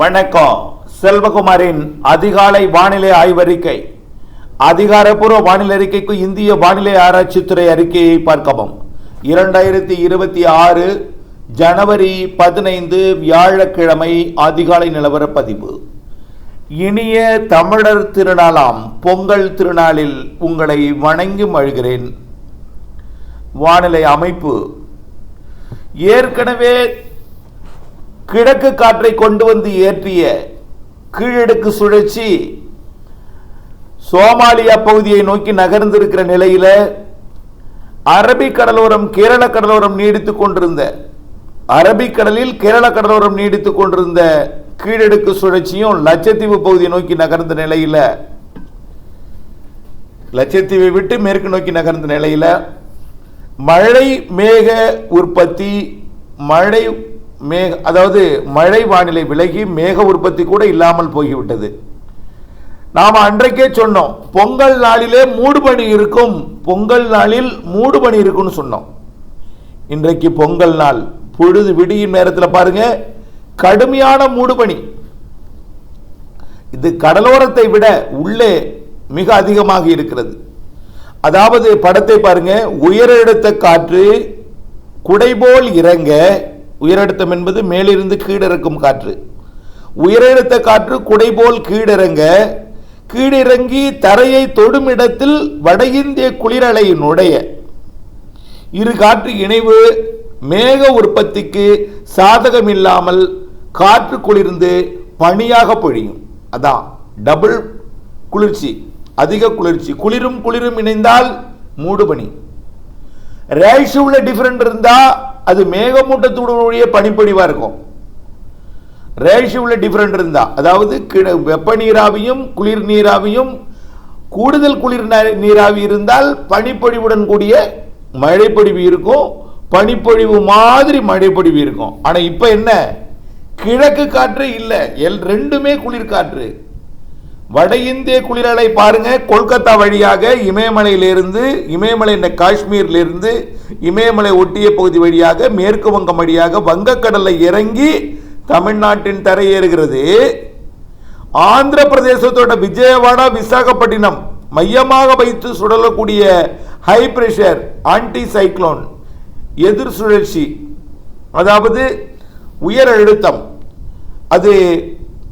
வணக்கம். செல்வகுமாரின் அதிகாலை வானிலை ஆய்வறிக்கை. அதிகாரப்பூர்வ வானிலை அறிக்கைக்கு இந்திய வானிலை ஆராய்ச்சித்துறை அறிக்கையை பார்க்கவும். இரண்டாயிரத்தி இருபத்தி ஆறு ஜனவரி பதினைந்து வியாழக்கிழமை அதிகாலை நிலவர பதிவு இனிய தமிழர் திருநாளாம் பொங்கல் திருநாளில் உங்களை வணங்கி மழுகிறேன் வானிலை அமைப்பு. ஏற்கனவே கிழக்கு காற்றை கொண்டு வந்து ஏற்றிய கீழடுக்கு சுழற்சி சோமாலியா பகுதியை நோக்கி நகர்ந்திருக்கிற நிலையில் அரபிக் கடலோரம் கேரள கடலோரம் நீடித்துக் கொண்டிருந்த அரபிக்கடலில் கேரள கடலோரம் நீடித்துக் கொண்டிருந்த கீழடுக்கு சுழற்சியும் லட்சத்தீவு பகுதியை நோக்கி நகர்ந்த நிலையில் லட்சத்தீவை விட்டு மேற்கு நோக்கி நகர்ந்த நிலையில் மழை மேக உற்பத்தி மழை மேக அதாவது மழை வானிலை விலகி மேக உற்பத்தி கூட இல்லாமல் போய்விட்டது. நாம் அன்றைக்கே சொன்னோம் பொங்கல் நாளிலே மூடுபனி இருக்கும் பொங்கல் நாளில் மூடுபனி இருக்கும்னு சொன்னோம். இன்றைக்கு பொங்கல் நாள் பொழுது விடியும் நேரத்தில் பாருங்க கடுமையான மூடுபனி. இது கடலோரத்தை விட உள்ளே மிக அதிகமாக இருக்கிறது. அதாவது படத்தை பாருங்க உயரழுத்த காற்று குடைபோல் இறங்க உயரழுத்தம் என்பது மேலிருந்து கீழிறக்கும் காற்று. உயரழுத்த காற்று குடைபோல் கீழிறங்க கீழிறங்கி தரையை தொடும் இடத்தில் வட இந்திய குளிரலை இரு காற்று இணைவு மேக உற்பத்திக்கு சாதகமில்லாமல் காற்று குளிர்ந்து பனியாக பொழியும். அதான் டபுள் குளிர்ச்சி அதிக குளிர்ச்சி. குளிரும் குளிரும் இணைந்தால் மூடுபனி. ரேஷுவில் டிஃப்ரெண்ட் இருந்தால் அது மேகமூட்டத்துடைய பனிப்பொழிவாக இருக்கும். ரேஷியோவில் டிஃப்ரெண்ட் இருந்தா அதாவது வெப்ப நீராவியும் குளிர் நீராவியும் கூடுதல் குளிர் நீராவி இருந்தால் பனிப்பொழிவுடன் கூடிய மழைப்பொழிவு இருக்கும். பனிப்பொழிவு மாதிரி மழைப்பொழிவு இருக்கும். ஆனால் இப்போ என்ன? கிழக்கு காற்று இல்லை. எல் ரெண்டுமே குளிர் காற்று வட இந்திய குளிரலை பாருங்க. கொல்கத்தா வழியாக இமயமலையிலிருந்து இமயமலை இந்த காஷ்மீர்லேருந்து இமயமலை ஒட்டிய பகுதி வழியாக மேற்கு வங்கம் வழியாக வங்கக்கடலை இறங்கி தமிழ்நாட்டின் தரையேறுகிறது. ஆந்திர பிரதேசத்தோட விஜயவாடா விசாகப்பட்டினம் மையமாக வைத்து சுடலக்கூடிய ஹை பிரஷர் ஆன்டி சைக்ளோன் எதிர் சுழற்சி அதாவது உயர் அழுத்தம் அது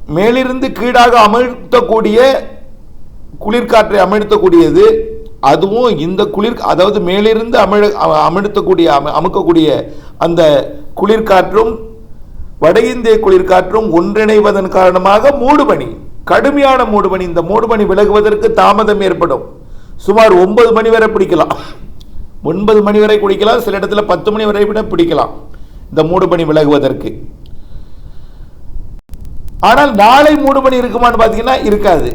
மேலிருந்து கீழாக அமிழ்த்தக்கூடிய குளிர்காற்றை அமிழ்த்தக்கூடியது அதுவும் இந்த குளிர் அதாவது மேலிருந்து அமிழ அமிழ்த்தக்கூடிய அம- அமுக்கக்கூடிய அந்த குளிர்காற்றும் வட இந்திய குளிர்காற்றும் ஒன்றிணைவதன் காரணமாக மூடுபனி கடுமையான மூடுபனி இந்த மூடுபனி விலகுவதற்கு தாமதம் ஏற்படும். சுமார் ஒன்பது மணி வரை பிடிக்கலாம். ஒன்பது மணி வரை குடிக்கலாம் சில இடத்துல பத்து மணி வரை விட பிடிக்கலாம் இந்த மூடுபனி விலகுவதற்கு. ஆனால் நாளை மூடுபனி இருக்குமான்னு பார்த்தீங்கன்னா இருக்காது.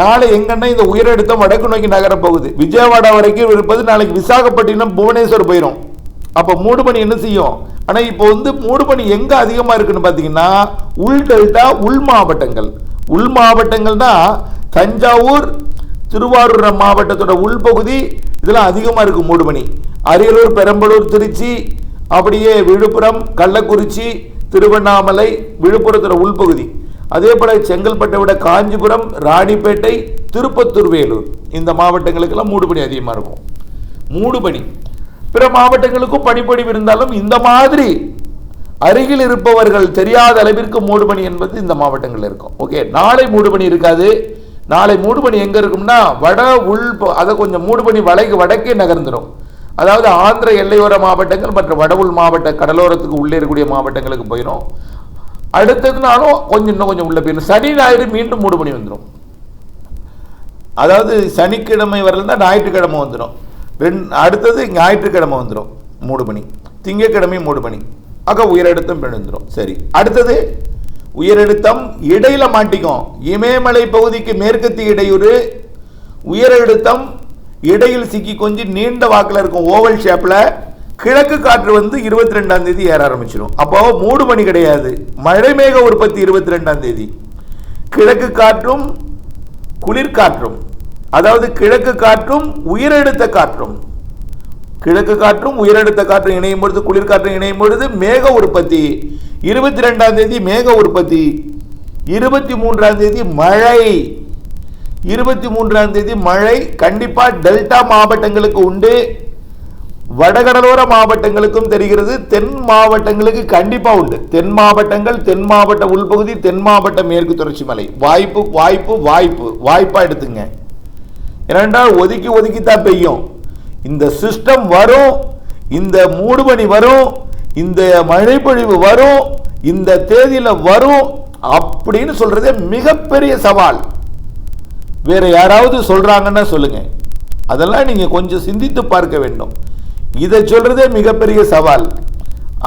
நாளை எங்கன்னா இந்த உயரழுத்தம் வடக்கு நோக்கி நகரப்போகுது விஜயவாடா வரைக்கும் இருப்பது நாளைக்கு விசாகப்பட்டினம் புவனேஸ்வர் போயிடும் அப்போ மூடுபனி என்ன செய்யும்? ஆனால் இப்போ வந்து மூடுபனி எங்கே அதிகமாக இருக்குன்னு பார்த்தீங்கன்னா உள் டெல்டா உள் மாவட்டங்கள். உள் மாவட்டங்கள்னா தஞ்சாவூர் திருவாரூர் மாவட்டத்தோட உள்பகுதி இதெல்லாம் அதிகமாக இருக்கும் மூடுமணி அரியலூர் பெரம்பலூர் திருச்சி அப்படியே விழுப்புரம் கள்ளக்குறிச்சி திருவண்ணாமலை விழுப்புரத்தில் உள்பகுதி. அதே போல செங்கல்பட்டை விட காஞ்சிபுரம் ராணிப்பேட்டை திருப்பத்தூர் வேலூர். இந்த மாவட்டங்களுக்கெல்லாம் மூடுபனி அதிகமாக இருக்கும். மூடுபனி பிற மாவட்டங்களுக்கும் பனிப்பொழிவு இருந்தாலும் இந்த மாதிரி அருகில் இருப்பவர்கள் தெரியாத அளவிற்கு மூடுபனி என்பது இந்த மாவட்டங்களில் இருக்கும். ஓகே நாளை மூடுபனி இருக்காது. நாளை மூடுபனி எங்கே இருக்கும்னா வட உள் அதை கொஞ்சம் மூடுபனி வளைக்கு வடக்கே நகர்ந்துடும் அதாவது ஆந்திர எல்லையோர மாவட்டங்கள் மற்றும் வடவுள் மாவட்ட கடலோரத்துக்கு உள்ளே இருக்கக்கூடிய மாவட்டங்களுக்கு போயிடும் அடுத்ததுனாலும் கொஞ்சம் இன்னும் கொஞ்சம் உள்ளே போயிடும் சனி ஞாயிறு மீண்டும் மூடு மணி வந்துடும் அதாவது சனிக்கிழமை வரலன்னா ஞாயிற்றுக்கிழமை வந்துடும் ரெண் அடுத்தது ஞாயிற்றுக்கிழமை வந்துடும் மூடு மணி திங்கக்கிழமை மூடு மணி ஆக உயரழுத்தம் விழுந்துடும் சரி அடுத்தது உயரழுத்தம் இடையில மாட்டிக்கும். இமயமலை பகுதிக்கு மேற்கத்திய இடையூறு உயரழுத்தம் இடையில் சிக்கி கொஞ்சம் நீண்ட வாக்கில் இருக்கும் ஓவல் ஷேப்பில் கிழக்கு காற்று வந்து இருபத்தி ரெண்டாம் தேதி ஏற ஆரம்பிச்சிடும் அப்போ மூடு மணி கிடையாது. மழை மேக உற்பத்தி இருபத்தி ரெண்டாம் தேதி. கிழக்கு காற்றும் குளிர்காற்றும் அதாவது கிழக்கு காற்றும் உயிரெடுத்த காற்றும். கிழக்கு காற்றும் உயரழுத்த காற்றும் இணையும் பொழுது குளிர்காற்றும் இணையும் பொழுது மேக உற்பத்தி. இருபத்தி ரெண்டாம் தேதி மேக உற்பத்தி. இருபத்தி மூன்றாம் தேதி மழை. இருபத்தி மூன்றாம் தேதி மழை கண்டிப்பாக டெல்டா மாவட்டங்களுக்கு உண்டு. வடகடலோர மாவட்டங்களுக்கும் தெரிகிறது. தென் மாவட்டங்களுக்கு கண்டிப்பாக உண்டு. தென் மாவட்டங்கள் தென் மாவட்ட உள்பகுதி தென் மாவட்ட மேற்கு தொடர்ச்சி மலை. வாய்ப்பு வாய்ப்பு வாய்ப்பு. வாய்ப்பாக எடுத்துங்க. ஏனென்றால் ஒதுக்கி ஒதுக்கி தான் பெய்யும். இந்த சிஸ்டம் வரும் இந்த மூடுபணி வரும் இந்த மழைப்பொழிவு வரும் இந்த தேதியில் வரும் அப்படின்னு சொல்கிறது மிகப்பெரிய சவால். வேறு யாராவது சொல்கிறாங்கன்னா சொல்லுங்கள் அதெல்லாம் நீங்கள் கொஞ்சம் சிந்தித்து பார்க்க வேண்டும். இதை சொல்கிறதே மிகப்பெரிய சவால்.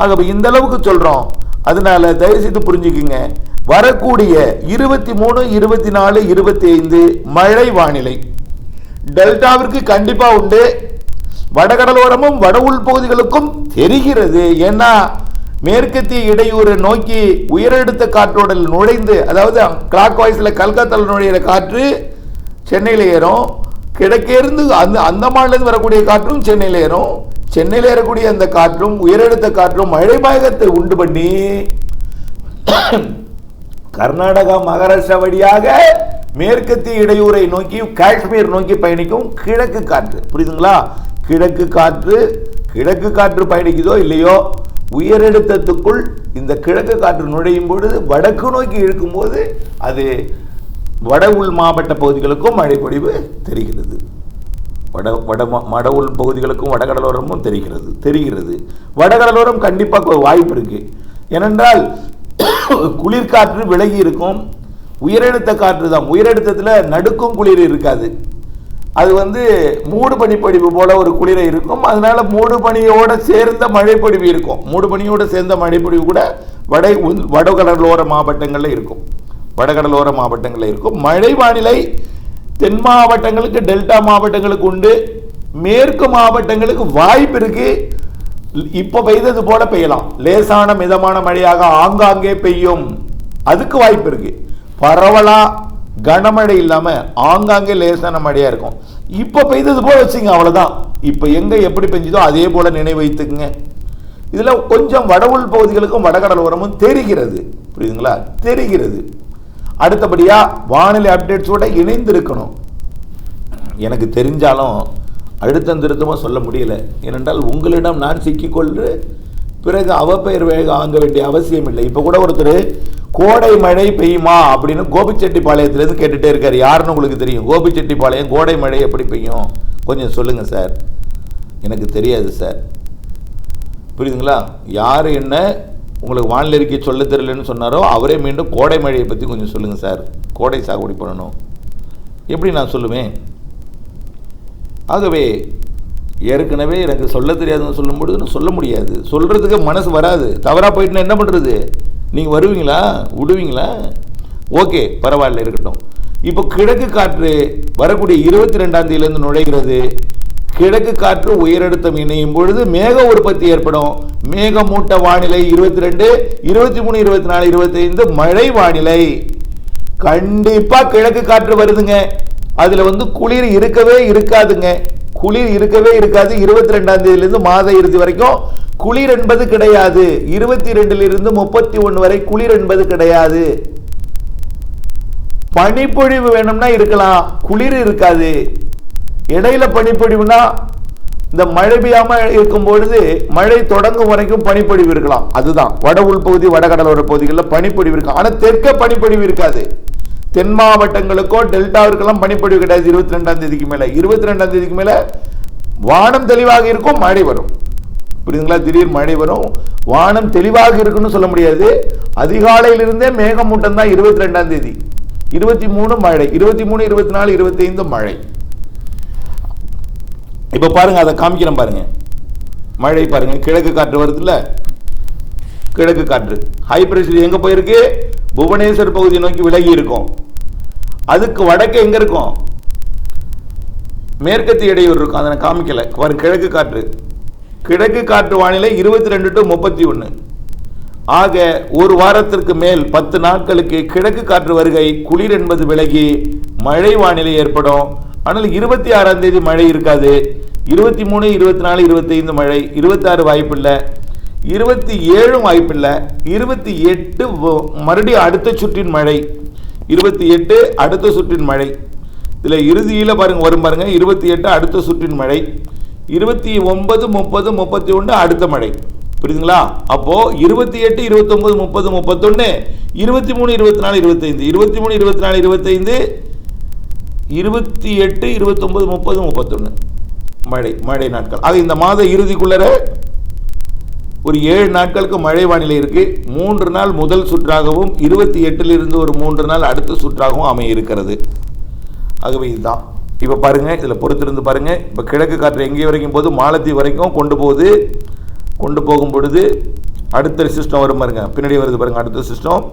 ஆகவே இந்த அளவுக்கு சொல்கிறோம் அதனால் தயவு செய்து புரிஞ்சுக்குங்க. வரக்கூடிய இருபத்தி மூணு இருபத்தி நாலு இருபத்தி ஐந்து மழை வானிலை. டெல்டாவிற்கு கண்டிப்பாக உண்டு. வடகடலோரமும் வட உள் பகுதிகளுக்கும் தெரிகிறது. ஏன்னா மேற்கத்திய இடையூறு நோக்கி உயரழுத்த காற்றோடல் நுழைந்து அதாவது கிளாக் வாய்ஸில் கல்கத்தாவில் நுழையிற காற்று சென்னையில் ஏறும். கிழக்கேருந்து அந்த அந்தமான்லேருந்து வரக்கூடிய காற்றும் சென்னையில் ஏறும். சென்னையில் ஏறக்கூடிய அந்த காற்றும் உயரெடுத்த காற்றும் மழை பாயகத்தை உண்டு பண்ணி கர்நாடகா மகாராஷ்டிரா வழியாக மேற்கத்திய இடையூரை நோக்கி காஷ்மீர் நோக்கி பயணிக்கும் கிழக்கு காற்று. புரியுதுங்களா? கிழக்கு காற்று கிழக்கு காற்று பயணிக்குதோ இல்லையோ உயரழுத்தத்துக்குள் இந்த கிழக்கு காற்று நுழையும் பொழுது வடக்கு நோக்கி இழுக்கும்போது அது வட உள் மாவட்ட பகுதிகளுக்கும் மழைப்பொழிவு தெரிகிறது. வட வட மா- வட உள் பகுதிகளுக்கும் வடகடலோரமும் தெரிகிறது தெரிகிறது. வடகடலோரம் கண்டிப்பாக வாய்ப்பு இருக்கு. ஏனென்றால் குளிர்காற்று விலகி இருக்கும். உயரழுத்த காற்று தான். உயரழுத்தத்தில் நடுக்கும் குளிர் இருக்காது. அது வந்து மூடு பனிப்பொழிவு போல ஒரு குளிரை இருக்கும். அதனால மூடு பனியோட சேர்ந்த மழைப்பொழிவு இருக்கும். மூடு பனியோட சேர்ந்த மழைப்பொழிவு கூட வட உள்- வடகடலோர மாவட்டங்களில் இருக்கும். வடகடலோர மாவட்டங்களில் இருக்கும். மழை வானிலை தென் மாவட்டங்களுக்கு டெல்டா மாவட்டங்களுக்கு உண்டு. மேற்கு மாவட்டங்களுக்கு வாய்ப்பு இருக்கு. இப்போ பெய்தது போல பெய்யலாம். லேசான மிதமான மழையாக ஆங்காங்கே பெய்யும். அதுக்கு வாய்ப்பு இருக்கு. பரவலா கனமழை இல்லாம ஆங்காங்கே லேசான மழையா இருக்கும். இப்போ பெய்தது போல வச்சுங்க அவ்வளவுதான். இப்போ எங்க எப்படி பெஞ்சதோ அதே போல நினைவு வைத்துக்குங்க. இதுல கொஞ்சம் வட உள் பகுதிகளுக்கும் வடகடலோரமும் தெரிகிறது. புரியுதுங்களா? தெரிகிறது. அடுத்தபடியாக வானிலை அப்டேட்ஸோட இணைந்திருக்கணும். எனக்கு தெரிஞ்சாலும் அழுத்தம் திருத்தமாக சொல்ல முடியல. ஏனென்றால் உங்களிடம் நான் சிக்கிக்கொண்டு பிறகு அவப்பெயர் வேக வாங்க வேண்டிய அவசியம் இல்லை. இப்போ கூட ஒருத்தர் கோடை மழை பெய்யுமா? அப்படின்னு கோபிச்செட்டிப்பாளையத்துலேருந்து கேட்டுகிட்டே இருக்கார். யாருன்னு உங்களுக்கு தெரியும்? கோபிச்செட்டிப்பாளையம் கோடை மழை எப்படி பெய்யும்? கொஞ்சம் சொல்லுங்கள் சார். எனக்கு தெரியாது சார். புரியுதுங்களா? யார் என்ன உங்களுக்கு வானிலை அறிக்கை சொல்ல தெரியலன்னு சொன்னாரோ அவரே மீண்டும் கோடை மழையை பற்றி கொஞ்சம் சொல்லுங்கள் சார். கோடை சாகுபடி பண்ணணும். எப்படி நான் சொல்லுவேன்? ஆகவே ஏற்கனவே எனக்கு சொல்ல தெரியாதுன்னு சொல்லும்பொழுது நான் சொல்ல முடியாது. சொல்கிறதுக்கு மனசு வராது. தவறாக போயிட்டுனா என்ன பண்ணுறது நீங்கள் வருவீங்களா? விடுவீங்களா? ஓகே பரவாயில்ல இருக்கட்டும். இப்போ கிழக்கு காற்று வரக்கூடிய இருபத்தி ரெண்டாம் தேதியிலேருந்து நுழைகிறது. கிழக்கு காற்று உயரழுத்தம் இணையும் பொழுது மேக உற்பத்தி ஏற்படும். மேகமூட்ட வானிலை இருபத்தி ரெண்டு இருபத்தி மூணு இருபத்தி நாலு இருபத்தைந்து மழை வானிலை. கண்டிப்பா கிழக்கு காற்று வருதுங்க. அதுல வந்து குளிர் இருக்கவே இருக்காதுங்க. குளிர் இருக்கவே இருக்காது. இருபத்தி ரெண்டாம் தேதியிலிருந்து மாத இறுதி வரைக்கும் குளிர் என்பது கிடையாது. இருபத்தி ரெண்டுல இருந்து முப்பத்தி ஒன்று வரை குளிர் என்பது கிடையாது. பனிப்பொழிவு வேணும்னா இருக்கலாம். குளிர் இருக்காது. இடையில பனிப்பொழிவுனா இந்த மழை பெய்யாம இருக்கும் பொழுது மழை தொடங்கும் வரைக்கும் பனிப்பொழிவு இருக்கலாம். அதுதான். வட உள்பகுதி வடகடலோர பகுதிகளில் பனிப்பொழிவு இருக்கும் ஆனா தெற்க பனிப்பொழிவு இருக்காது. தென் மாவட்டங்களுக்கோ டெல்டாவிற்கெல்லாம் பனிப்பொழிவு கிடையாது. இருபத்தி ரெண்டாம் தேதிக்கு மேல. இருபத்தி ரெண்டாம் தேதிக்கு மேல வானம் தெளிவாக இருக்கும் மழை வரும். புரியுதுங்களா? திடீர் மழை வரும். வானம் தெளிவாக இருக்குன்னு சொல்ல முடியாது. அதிகாலையிலிருந்தே மேகமூட்டம் தான் இருபத்தி ரெண்டாம் தேதி. இருபத்தி மூணு மழை. இருபத்தி மூணு இருபத்தி நாலு இருபத்தி ஐந்து மழை. இப்போ பாருங்க அதை காமிக்கிறேன் பாருங்க. மழை பாருங்க கிழக்கு காற்று வருதுல்ல? கிழக்கு காற்று. ஹை பிரஷர் எங்க போயிருக்கு? புவனேஸ்வர் பகுதியை நோக்கி விலகி இருக்கும். அதுக்கு வடக்கு எங்க இருக்கும்? மேற்கத்திய இடையூறு இருக்கும் அதை நான் காமிக்கல. வரும் கிழக்கு காற்று. கிழக்கு காற்று வானிலை இருபத்தி ரெண்டு டு முப்பத்தி ஒன்று ஆக ஒரு வாரத்திற்கு மேல் பத்து நாட்களுக்கு கிழக்கு காற்று வருகை குளிர் என்பது விலகி மழை வானிலை ஏற்படும். ஆனால் இருபத்தி ஆறாம் தேதி மழை இருக்காது. இருபத்தி மூணு இருபத்தி நாலு இருபத்தைந்து மழை. இருபத்தாறு வாய்ப்பில்லை. இருபத்தி ஏழும் வாய்ப்பில்லை. இருபத்தி எட்டு மறுபடியும் அடுத்த சுற்றின் மழை. இருபத்தி எட்டு அடுத்த சுற்றின் மழை. இதில் இறுதியில் பாருங்க வரும் பாருங்க. இருபத்தி எட்டு அடுத்த சுற்றின் மழை. இருபத்தி ஒன்பது முப்பது முப்பத்தி ஒன்று அடுத்த மழை. புரியுதுங்களா? அப்போ இருபத்தி எட்டு இருபத்தொன்பது முப்பது முப்பத்தொன்று இருபத்தி மூணு இருபத்தி நாலு இருபத்தைந்து இருபத்தி மூணு இருபத்தி நாலு இருபத்தைந்து இருபத்தி எட்டு இருபத்தொம்பது முப்பது முப்பத்தொன்று மழை மழை நாட்கள். அது இந்த மாத இறுதிக்குள்ளர ஒரு ஏழு நாட்களுக்கு மழை வானிலை இருக்கு. மூன்று நாள் முதல் சுற்றாகவும் இருபத்தி எட்டிலிருந்து ஒரு மூன்று நாள் அடுத்த சுற்றாகவும் அமைய இருக்கிறது ஆகவே இதுதான். இப்போ பாருங்க இதில் பொறுத்திருந்து பாருங்க. இப்போ கிழக்கு காற்று எங்கே வரைக்கும் போது மாலத்தீவு வரைக்கும் கொண்டு போகுது. கொண்டு போகும் பொழுது அடுத்த சிஸ்டம் வரும் பாருங்க. பின்னாடி வருது பாருங்க அடுத்த சிஸ்டம்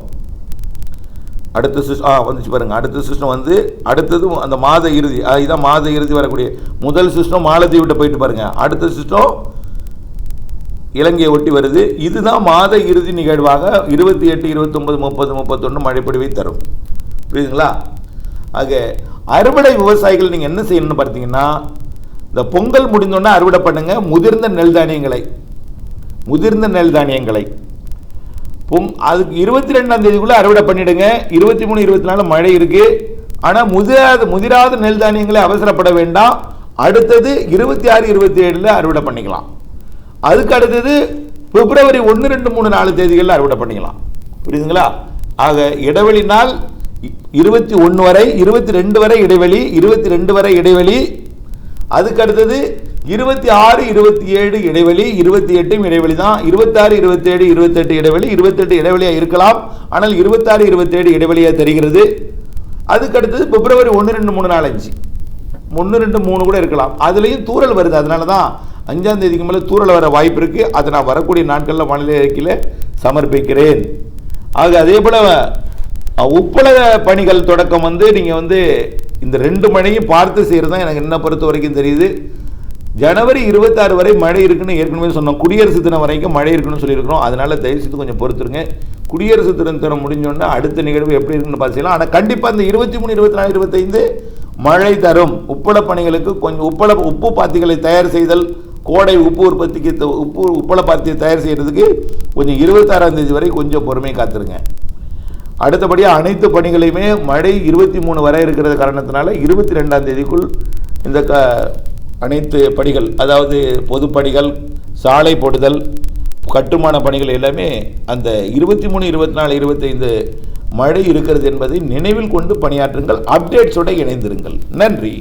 அடுத்த சிஸ்டம் ஆ வந்துச்சு பாருங்க. அடுத்த சிஸ்டம் வந்து அடுத்தது அந்த மாத இறுதி இதுதான் மாத இறுதி வரக்கூடிய. முதல் சிஸ்டம் மாலத்தீவு விட்டு போயிட்டு பாருங்க. அடுத்த சிஸ்டம் இலங்கையை ஒட்டி வருது. இதுதான் மாத இறுதி நிகழ்வாக இருபத்தி எட்டு இருபத்தொன்பது முப்பது முப்பத்தொன்று மழைப்பொழிவை தரும். புரியுதுங்களா? ஆக அறுவடை விவசாயிகள் நீங்கள் என்ன செய்யணும்னு பார்த்தீங்கன்னா இந்த பொங்கல் முடிந்தோன்னே அறுவடை பண்ணுங்க. முதிர்ந்த நெல் தானியங்களை முதிர்ந்த நெல் தானியங்களை. பொங் அதுக்கு இருபத்தி ரெண்டாம் தேதிக்குள்ளே அறுவடை பண்ணிடுங்க. இருபத்தி மூணு இருபத்தி நாலு மழை இருக்கு. ஆனால் முதிராத முதிராத நெல் தானியங்களை அவசரப்பட வேண்டாம். அடுத்தது இருபத்தி ஆறு இருபத்தி ஏழில் அறுவடை பண்ணிக்கலாம். அதுக்கு அடுத்தது பிப்ரவரி ஒன்று ரெண்டு மூணு நாலு தேதிகளில் அறுவடை பண்ணிக்கலாம். புரியுதுங்களா? ஆக இடைவெளி நாள் இருபத்தி ஒன்று வரை இருபத்தி ரெண்டு வரை இடைவெளி இருபத்தி ரெண்டு வரை இடைவெளி அதுக்கு அடுத்தது இருபத்தி ஆறு இருபத்தி ஏழு இடைவெளி இருபத்தி எட்டும் இடைவெளி தான். இருபத்தாறு இருபத்தேழு இருபத்தெட்டு இடைவெளி இருபத்தெட்டு இடைவெளியாக இருக்கலாம். ஆனால் இருபத்தாறு இருபத்தேழு இடைவெளியாக தெரிகிறது. அதுக்கு அடுத்தது பிப்ரவரி ஒன்று ரெண்டு மூணு நாலு அஞ்சு. ஒன்று ரெண்டு மூணு கூட இருக்கலாம். அதுலேயும் தூறல் வருது. அதனால தான் அஞ்சாம் தேதிக்கு மேலே தூறல் வர வாய்ப்பு இருக்குது அதை நான் வரக்கூடிய நாட்களில் வானிலை அறிக்கையில் சமர்ப்பிக்கிறேன். ஆக அதே போல் உப்பள பணிகள் தொடக்கம் வந்து நீங்கள் வந்து இந்த ரெண்டு மழையும் பார்த்து செய்கிறது தான் எனக்கு என்ன பொறுத்த வரைக்கும் தெரியுது. ஜனவரி இருபத்தாறு வரை மழை இருக்குன்னு ஏற்கனவே சொன்னோம். குடியரசு தினம் வரைக்கும் மழை இருக்குன்னு சொல்லியிருக்கிறோம். அதனால் தயவுசெய்து கொஞ்சம் பொறுத்துருங்க. குடியரசு தினம் தினம் முடிஞ்சோடனே அடுத்த நிகழ்வு எப்படி இருக்குன்னு பார்த்துக்கலாம் ஆனால் கண்டிப்பாக இந்த இருபத்தி மூணு இருபத்தி நாலு இருபத்தைந்து மழை தரும். உப்பள பணிகளுக்கு கொஞ்சம் உப்பள உப்பு பாத்திகளை தயார் செய்தல் கோடை உப்பு உற்பத்திக்கு த- உப்பு உப்பள பாத்தியை தயார் செய்கிறதுக்கு கொஞ்சம் இருபத்தாறாம் தேதி வரை கொஞ்சம் பொறுமை காத்துருங்க. அடுத்தபடியாக அனைத்து பணிகளையுமே மழை இருபத்தி மூணு வரை இருக்கிறது காரணத்தினால இருபத்தி ரெண்டாம் தேதிக்குள் இந்த க அனைத்து பணிகள் அதாவது பொதுப்பணிகள் சாலை போடுதல் கட்டுமான பணிகள் எல்லாமே அந்த இருபத்தி மூணு இருபத்தி நாலு இருபத்தைந்து மழை இருக்கிறது என்பதை நினைவில் கொண்டு பணியாற்றுங்கள். அப்டேட்ஸோடு இணைந்திருங்கள். நன்றி.